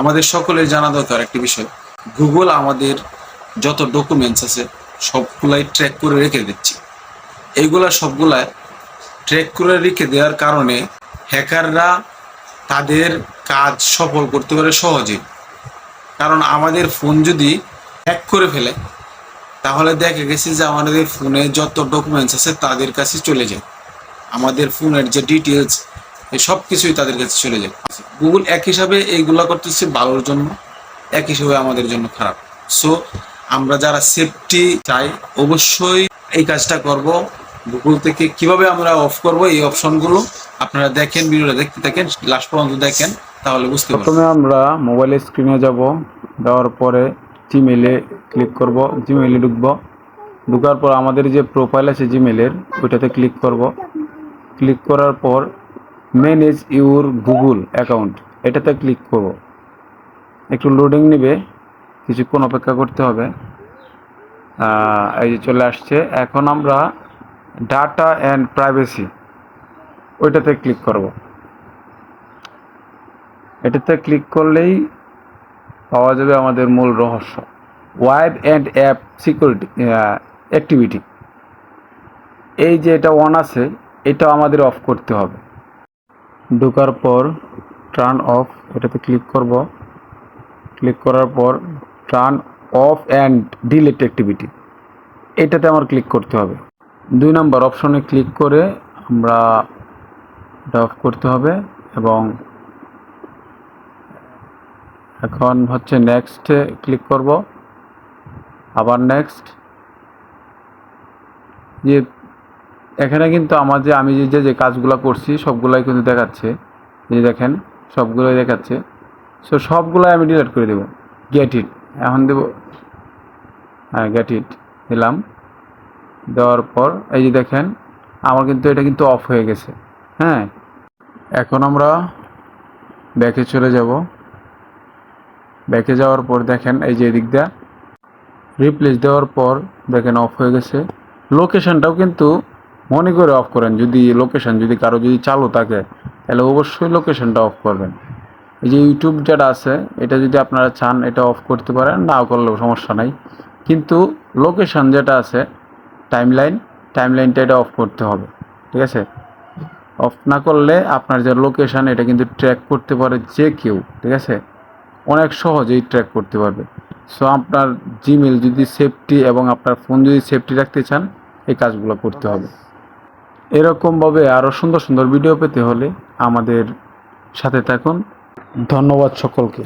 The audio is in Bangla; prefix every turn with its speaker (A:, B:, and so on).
A: আমাদের সকলের জানা দরকার একটি বিষয়। গুগল আমাদের যত ডকুমেন্টস আছে, সবগুলাই ট্র্যাক করে রেখে দিচ্ছে। এইগুলা সবগুলা ট্র্যাক করে রেখে দেওয়ার কারণে হ্যাকাররা তাদের কাজ সফল করতে পারে সহজে। কারণ আমাদের ফোন যদি হ্যাক করে ফেলে, তাহলে দেখা গেছে যে আমাদের ফোনে যত ডকুমেন্টস আছে তাদের কাছে চলে যায়। আমাদের ফোনের যে ডিটেলস সব কিছুই তাদের কাছে চলে যায়। গুগল এক হিসাবে এইগুলা করতেছে ভালোর জন্য, এক হিসাবে আমাদের জন্য খারাপ। সো আমরা যারা সেফটি চাই, অবশ্যই এই কাজটা করব। গুগল থেকে কীভাবে আমরা অফ করব এই অপশনগুলো আপনারা দেখেন, ভিডিওটা দেখতে থাকেন লাস্ট পর্যন্ত দেখেন, তাহলে বুঝতে পারবেন।
B: প্রথমে আমরা মোবাইলের স্ক্রিনে যাব, দেওয়ার পরে জিমেলে ক্লিক করব জিমেলে ঢুকব। ঢুকার পর আমাদের যে প্রোফাইল আছে জিমেলের ওইটাতে ক্লিক করব। ক্লিক করার পর ম্যানেজ ইউর গুগল অ্যাকাউন্ট এটাতে ক্লিক করব। একটু লোডিং নেবে। কিছুক্ষণ অপেক্ষা করতে হবে। এই যে চলে আসছে। এখন আমরা ডাটা অ্যান্ড প্রাইভেসি ওইটাতে ক্লিক করব। এটাতে ক্লিক করলেই পাওয়া যাবে আমাদের মূল রহস্য। Web and app security activity এই যে এটা অন আছে এটা আমাদের অফ করতে হবে। ঢোকার পর টার্ন অফ এটাতে ক্লিক করব। ক্লিক করার পর turn off and delete activity এটাতে আমার ক্লিক করতে হবে। দুই নম্বর অপশনে ক্লিক করে আমরা এটা অফ করতে হবে এবং এখন হচ্ছে নেক্সটে ক্লিক করব। আবার নেক্সট যে এখানে কিন্তু আমার যে, আমি যে যে কাজগুলো করছি, সবগুলাই কিন্তু দেখাচ্ছে। যে দেখেন, সবগুলোই দেখাচ্ছে। সো সবগুলোই আমি ডিলিট করে দেব। গেট ইট এখন দেব। হ্যাঁ গেট ইট দিলাম। দেওয়ার পর, এই যে দেখেন, আমার কিন্তু এটা কিন্তু অফ হয়ে গেছে। হ্যাঁ এখন আমরা ব্যাকে চলে যাব। ব্যাকে যাওয়ার পর দেখেন, এই যে এদিক দিয়ে। রিপ্লেস দেওয়ার পর দেখেন অফ হয়ে গেছে। লোকেশনটাও কিন্তু মনে করে অফ করেন, যদি লোকেশন যদি কারও যদি চালু থাকে, তাহলে অবশ্যই লোকেশনটা অফ করবেন। এই যে ইউটিউব যেটা আছে, এটা যদি আপনারা চান, এটা অফ করতে পারেন নাও করলেও সমস্যা নাই। কিন্তু লোকেশন যেটা আছে টাইমলাইন টাইমলাইনটা এটা অফ করতে হবে, ঠিক আছে? অফ না করলে আপনার যে লোকেশন এটা কিন্তু ট্র্যাক করতে পারে যে কেউ, ঠিক আছে? অনেক সহজেই ট্র্যাক করতে পারবে। সো আপনার জিমেল যদি সেফটি এবং আপনার ফোন যদি সেফটি রাখতে চান, এই কাজগুলো করতে হবে। এরকমভাবে আরও সুন্দর সুন্দর ভিডিও পেতে হলে আমাদের সাথে থাকুন। ধন্যবাদ সকলকে।